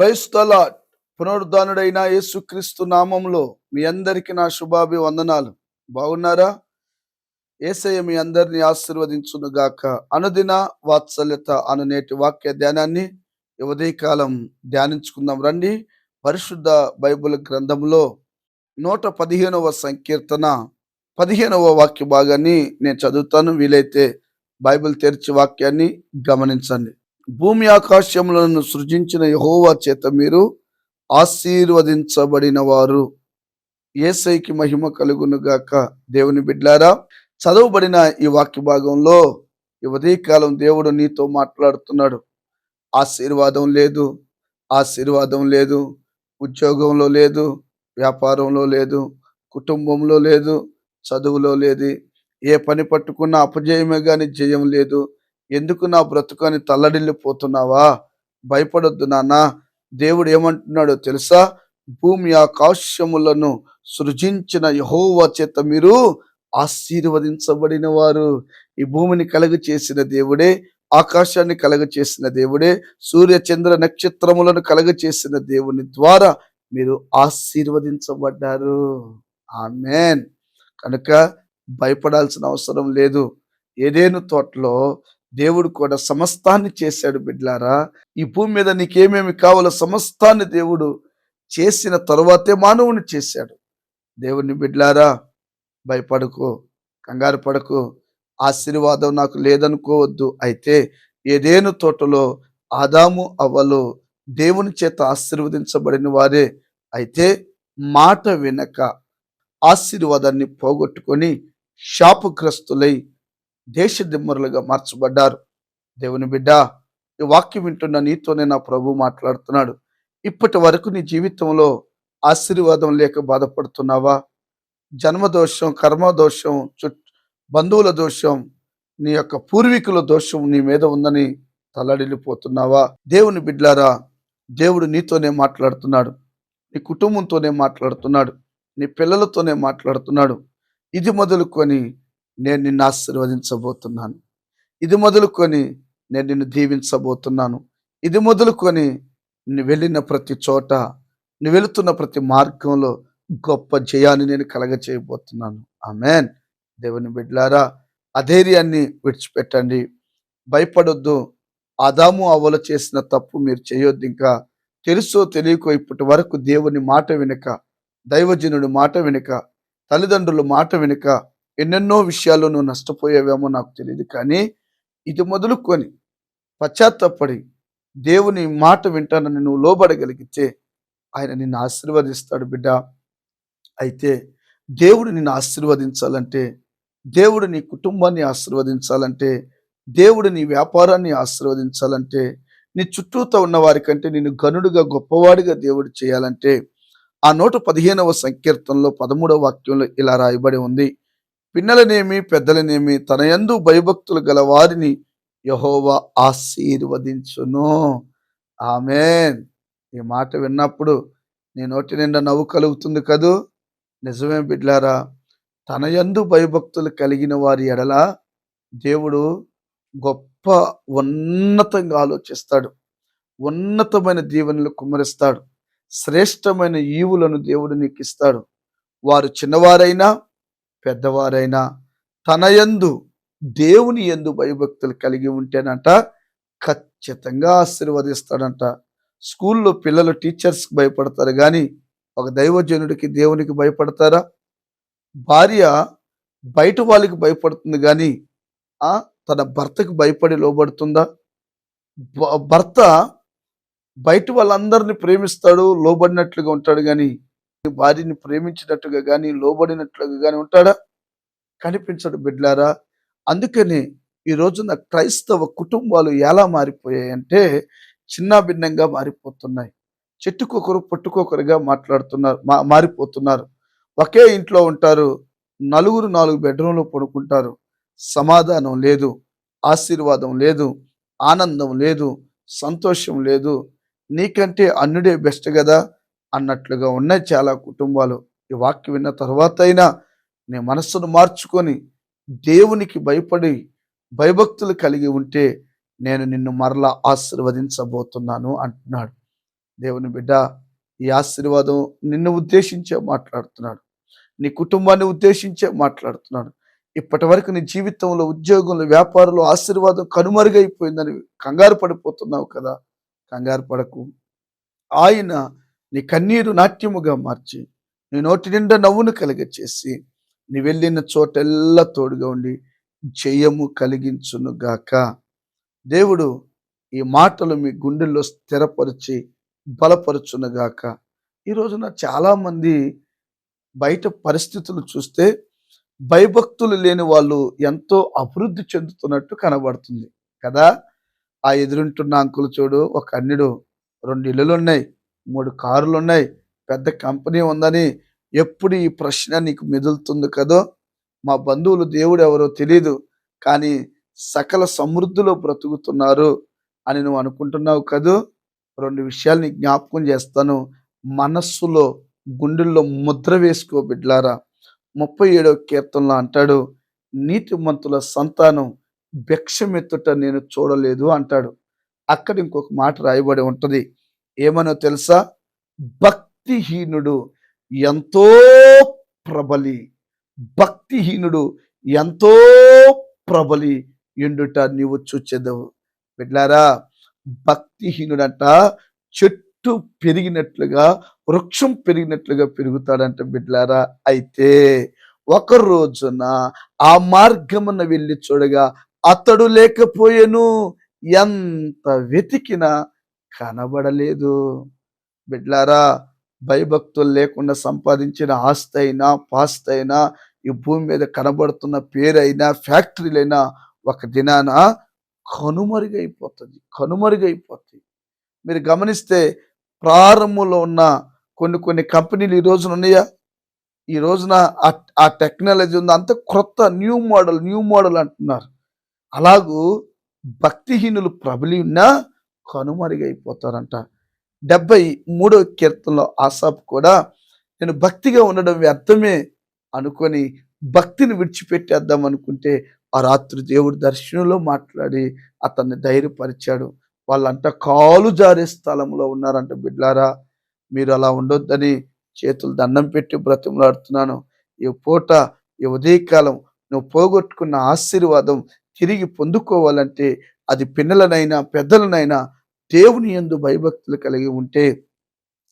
క్రైస్తల పునరుద్ధానుడైన యేసుక్రీస్తు నామంలో మీ అందరికీ నా శుభాభివందనాలు. బాగున్నారా? ఏసయ్య మీ అందరిని ఆశీర్వదించును గాక అనుదిన వాత్సల్యత అను నేటి వాక్య ధ్యానాన్ని ఉదయకాలం ధ్యానించుకుందాం రండి. పరిశుద్ధ బైబిల్ గ్రంథంలో నూట పదిహేనవ సంకీర్తన పదిహేనవ వాక్య భాగాన్ని నేను చదువుతాను. వీలైతే బైబిల్ తెరిచి వాక్యాన్ని గమనించండి. భూమి ఆకాశములను సృజించిన యహోవా చేత మీరు ఆశీర్వదించబడిన వారు ఏసైకి మహిమ కలుగును గాక. దేవుని బిడ్లారా చదవబడిన ఈ వాక్య భాగంలో ఈ ఉదయకాలం దేవుడు నీతో మాట్లాడుతున్నాడు. ఆశీర్వాదం లేదు ఆశీర్వాదం లేదు ఉద్యోగంలో లేదు వ్యాపారంలో లేదు కుటుంబంలో లేదు చదువులో లేదు ఏ పని పట్టుకున్న అపజయమే కానీ జయం లేదు. ఎందుకు నా బ్రతుకని తల్లడిల్లిపోతున్నావా? భయపడొద్దు నాన్న. దేవుడు ఏమంటున్నాడో తెలుసా? భూమి ఆకాశములను సృజించిన యహోవ చేత మీరు ఆశీర్వదించబడిన వారు ఈ భూమిని కలుగ చేసిన దేవుడే ఆకాశాన్ని కలగ చేసిన దేవుడే సూర్య చంద్ర నక్షత్రములను కలగ చేసిన దేవుని ద్వారా మీరు ఆశీర్వదించబడ్డారు. ఆమెన్. కనుక భయపడాల్సిన అవసరం లేదు. ఏదేను తోటలో దేవుడు కూడా సమస్తాన్ని చేశాడు బిడ్లారా. ఈ భూమి మీద నీకేమేమి కావాలో సమస్తాన్ని దేవుడు చేసిన తరువాతే మానవుని చేశాడు. దేవుని బిడ్లారా భయపడకు కంగారు పడకు ఆశీర్వాదం నాకు లేదనుకోవద్దు. అయితే ఏదేను తోటలో ఆదాము అవ్వలు దేవుని చేత ఆశీర్వదించబడిన వారే. అయితే మాట వినక ఆశీర్వాదాన్ని పోగొట్టుకొని శాపగ్రస్తులై దేశ దిమ్మరులుగా మార్చబడ్డారు. దేవుని బిడ్డ ఈ వాక్యం వింటున్న నీతోనే నా ప్రభు మాట్లాడుతున్నాడు. ఇప్పటి వరకు నీ జీవితంలో ఆశీర్వాదం లేక బాధపడుతున్నావా? జన్మదోషం కర్మదోషం చుట్ బంధువుల దోషం నీ యొక్క పూర్వీకుల దోషం నీ మీద ఉందని తల్లడిల్లిపోతున్నావా? దేవుని బిడ్లారా దేవుడు నీతోనే మాట్లాడుతున్నాడు. నీ కుటుంబంతోనే మాట్లాడుతున్నాడు. నీ పిల్లలతోనే మాట్లాడుతున్నాడు. ఇది మొదలుకొని నేను నిన్ను ఆశీర్వదించబోతున్నాను. ఇది మొదలుకొని నేను నిన్ను దీవించబోతున్నాను. ఇది మొదలుకొని నువ్వు వెళ్ళిన ప్రతి చోట నువ్వు వెళుతున్న ప్రతి మార్గంలో గొప్ప జయాన్ని నేను కలగ చేయబోతున్నాను ఆమెన్. దేవుని బిడ్లారా అధైర్యాన్ని విడిచిపెట్టండి. భయపడొద్దు. ఆదాము అవల చేసిన తప్పు మీరు చేయొద్దు ఇంకా. తెలుసో తెలియకో ఇప్పటి వరకు దేవుని మాట వెనుక దైవజనుడి మాట వెనుక తల్లిదండ్రుల మాట వెనుక ఎన్నెన్నో విషయాలు నువ్వు నష్టపోయేవేమో నాకు తెలియదు కానీ ఇది మొదలుకొని పశ్చాత్తపడి దేవుని మాట వింటానని నువ్వు లోబడగలిగితే ఆయన నిన్ను ఆశీర్వదిస్తాడు బిడ్డ. అయితే దేవుడు నిన్ను ఆశీర్వదించాలంటే దేవుడు నీ కుటుంబాన్ని ఆశీర్వదించాలంటే దేవుడు నీ వ్యాపారాన్ని ఆశీర్వదించాలంటే నీ చుట్టూతో ఉన్న వారికంటే నిన్ను గనుడుగా గొప్పవాడిగా దేవుడు చేయాలంటే ఆ నూట పదిహేనవ సంకీర్తనలో పదమూడవ వాక్యంలో ఇలా రాయబడి ఉంది. పిన్నలనేమి పెద్దలనేమి తన యందు భయభక్తులు గల వారిని యహోవా ఆశీర్వదించును. ఆమెన్. ఈ మాట విన్నప్పుడు నీ నోటి నిండా నవ్వు కలుగుతుంది కదూ? నిజమే బిడ్లారా తన యందు భయభక్తులు కలిగిన వారి ఎడల దేవుడు గొప్ప ఉన్నతంగా ఆలోచిస్తాడు. ఉన్నతమైన దీవెనలు కుమ్మరిస్తాడు. శ్రేష్టమైన ఈవులను దేవుడు నీకు ఇస్తాడు వారు చిన్నవారైనా పెద్దవారైనా తనయందు దేవుని ఎందు భయభక్తులు కలిగి ఉంటేనంట ఖచ్చితంగా ఆశీర్వదిస్తాడంట. స్కూల్లో పిల్లలు టీచర్స్కి భయపడతారు కానీ ఒక దైవజనుడికి దేవునికి భయపడతారా? భార్య బయట వాళ్ళకి భయపడుతుంది కానీ తన భర్తకి భయపడి లోబడుతుందా? భ- భర్త బయట వాళ్ళందరినీ ప్రేమిస్తాడు లోబడినట్లుగా ఉంటాడు కానీ భార్యని ప్రేమించినట్టుగా కానీ లోబడినట్లుగా కానీ ఉంటాడా? కనిపించడు బిడ్లారా. అందుకని ఈ రోజున క్రైస్తవ కుటుంబాలు ఎలా మారిపోయాయంటే చిన్న భిన్నంగా మారిపోతున్నాయి. చెట్టుకొకరు పట్టుకొకరుగా మాట్లాడుతున్నారు మా- మారిపోతున్నారు. ఒకే ఇంట్లో ఉంటారు నలుగురు నాలుగు బెడ్రూమ్లో పడుకుంటారు. సమాధానం లేదు ఆశీర్వాదం లేదు ఆనందం లేదు సంతోషం లేదు. నీకంటే అన్నుడే బెస్ట్ కదా అన్నట్లుగా ఉన్నాయి చాలా కుటుంబాలు. ఈ వాక్యం విన్న తర్వాత అయినా నీ మనస్సును మార్చుకొని దేవునికి భయపడి భయభక్తులు కలిగి ఉంటే నేను నిన్ను మరలా ఆశీర్వదించబోతున్నాను అంటున్నాడు. దేవుని బిడ్డ ఈ ఆశీర్వాదం నిన్ను ఉద్దేశించే మాట్లాడుతున్నాడు. నీ కుటుంబాన్ని ఉద్దేశించే మాట్లాడుతున్నాడు. ఇప్పటి వరకు నీ జీవితంలో ఉద్యోగంలో వ్యాపారంలో ఆశీర్వాదం కనుమరుగైపోయిందని కంగారు పడిపోతున్నావు కదా. కంగారు పడకు. ఆయన నీ కన్నీరు నాట్యముగా మార్చి నీ నోటి నిండా నవ్వును కలిగచేసి నీ వెళ్ళిన చోటెల్లా తోడుగా ఉండి జయము కలిగించును గాక. దేవుడు ఈ మాటలు మీ గుండెల్లో స్థిరపరిచి బలపరచునుగాక ఈ రోజున చాలామంది బయట పరిస్థితులు చూస్తే భయభక్తులు లేని వాళ్ళు ఎంతో అభివృద్ధి చెందుతున్నట్టు కనబడుతుంది. కదా? ఆ ఎదురుంటున్న అంకులు చూడు ఒక అన్నిడు రెండు ఇళ్ళు ఉన్నాయి మూడు కార్లు ఉన్నాయి పెద్ద కంపెనీ ఉందని ఎప్పుడు ఈ ప్రశ్న నీకు మెదులుతుంది కదో? మా బంధువులు దేవుడు ఎవరో తెలియదు కానీ సకల సమృద్ధిలో బ్రతుకుతున్నారు అని నువ్వు అనుకుంటున్నావు కదూ? రెండు విషయాలు నీకు జ్ఞాపకం చేస్తాను. మనస్సులో గుండెల్లో ముద్ర వేసుకో బిడ్లారా. ముప్పై ఏడవ కీర్తనలో అంటాడు నీతిమంతుల సంతానం భిక్షమెత్తుట నేను చూడలేదు అంటాడు. అక్కడ ఇంకొక మాట రాయబడి ఉంటుంది. ఏమనో తెలుసా? భక్తిహీనుడు ఎంతో ప్రబలి భక్తిహీనుడు ఎంతో ప్రబలి ఎండుట నీవు చూచెదవు. బిడ్లారా భక్తిహీనుడంట చెట్టు పెరిగినట్లుగా వృక్షం పెరిగినట్లుగా పెరుగుతాడంట బిడ్లారా. అయితే ఒక రోజున ఆ మార్గమున వెళ్ళి చూడగా అతడు లేకపోయేను. ఎంత వెతికినా కనబడలేదు. బిడ్లారా భయభక్తులు లేకుండా సంపాదించిన ఆస్తి అయినా పాస్తి అయినా ఈ భూమి మీద కనబడుతున్న పేరైనా ఫ్యాక్టరీలైనా ఒక దినాన కనుమరుగైపోతుంది కనుమరుగైపోతుంది. మీరు గమనిస్తే ప్రారంభంలో ఉన్న కొన్ని కొన్ని కంపెనీలు ఈ రోజున ఉన్నాయా? ఈ రోజున ఆ- ఆ టెక్నాలజీ ఉంది అంత క్రొత్త న్యూ మోడల్ న్యూ మోడల్ అంటున్నారు. అలాగూ భక్తిహీనులు ప్రబలి ఉన్నా కనుమరుగైపోతారంట. డెబ్బై మూడో కీర్తనలో ఆసాప్ కూడా నేను భక్తిగా ఉండడం వ్యర్థమే అనుకొని భక్తిని విడిచిపెట్టేద్దాం అనుకుంటే ఆ రాత్రి దేవుడు దర్శనంలో మాట్లాడి అతన్ని ధైర్యపరిచాడు. వాళ్ళంట కాలు జారే స్థలంలో ఉన్నారంట బిడ్లారా. మీరు అలా ఉండొద్దని చేతులు దండం పెట్టి బ్రతిమలాడుతున్నాను. ఈ పూట ఈ ఉదయకాలం నువ్వు పోగొట్టుకున్న ఆశీర్వాదం తిరిగి పొందుకోవాలంటే అది పిన్నలనైనా పెద్దలనైనా దేవుని యందు భయభక్తులు కలిగి ఉంటే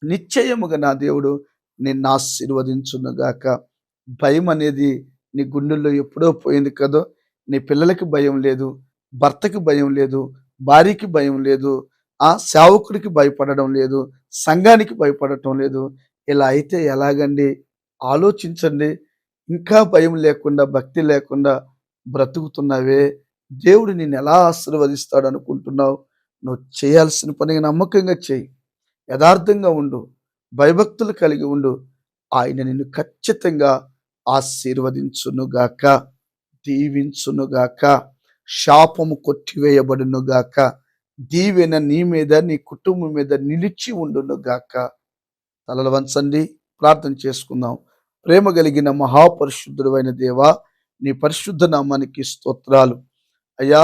నిశ్చయముగా నా దేవుడు నిన్ను ఆశీర్వదించునుగాక భయం అనేది నీ గుండెల్లో ఎప్పుడో పోయింది కదో నీ పిల్లలకి భయం లేదు భర్తకి భయం లేదు భార్యకి భయం లేదు ఆ సేవకుడికి భయపడడం లేదు సంఘానికి భయపడటం లేదు. ఇలా అయితే ఎలాగండి? ఆలోచించండి. ఇంకా భయం లేకుండా భక్తి లేకుండా బ్రతుకుతున్నావే. దేవుడు నిన్ను ఎలా ఆశీర్వదిస్తాడు అనుకుంటున్నావు? నువ్వు చేయాల్సిన పని నమ్మకంగా చేయి. యథార్థంగా ఉండు. భయభక్తులు కలిగి ఉండు. ఆయన నిన్ను ఖచ్చితంగా ఆశీర్వదించునుగాక దీవించునుగాక శాపము కొట్టివేయబడునుగాక దీవెన నీ మీద నీ కుటుంబం మీద నిలిచి ఉండునుగాక. తలలు వంచండి. ప్రార్థన చేసుకుందాం. ప్రేమ కలిగిన మహాపరిశుద్ధుడు అయిన దేవా నీ పరిశుద్ధ నామానికి స్తోత్రాలు. అయ్యా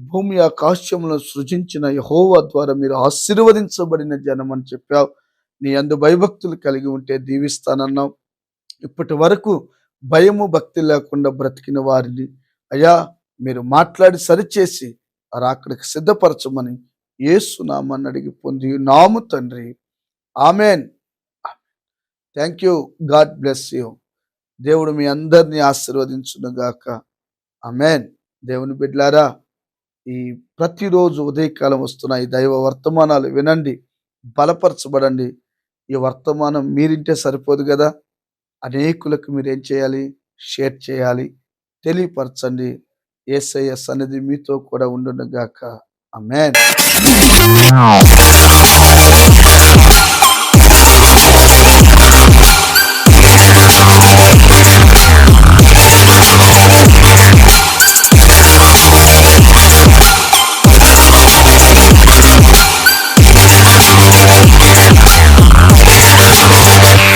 భూమి ఆకాశములను సృజించిన యహోవా ద్వారా మీరు ఆశీర్వదించబడిన జనం అని చెప్పావు. నీ అందు భయభక్తులు కలిగి ఉంటే దీవిస్తానన్నావు. ఇప్పటి వరకు భయము భక్తి లేకుండా బ్రతికిన వారిని అయ్యా మీరు మాట్లాడి సరిచేసి రాకడికి సిద్ధపరచమని ఏసునామని అడిగి పొంది నాము తండ్రి. Amen. Thank you. God bless you. దేవుడు మీ అందరినీ ఆశీర్వదించునుగాక. ఆమెన్. దేవుని బిడ్లారా ఈ ప్రతిరోజు ఉదయకాలం వస్తున్న ఈ దైవ వర్తమానాలు వినండి బలపరచబడండి. ఈ వర్తమానం మీరింటే సరిపోదు కదా? అనేకులకు మీరేం చేయాలి? షేర్ చేయాలి. తెలియపరచండి. ఏసఐఎస్ అనేది మీతో కూడా ఉండునుగాక అమెన్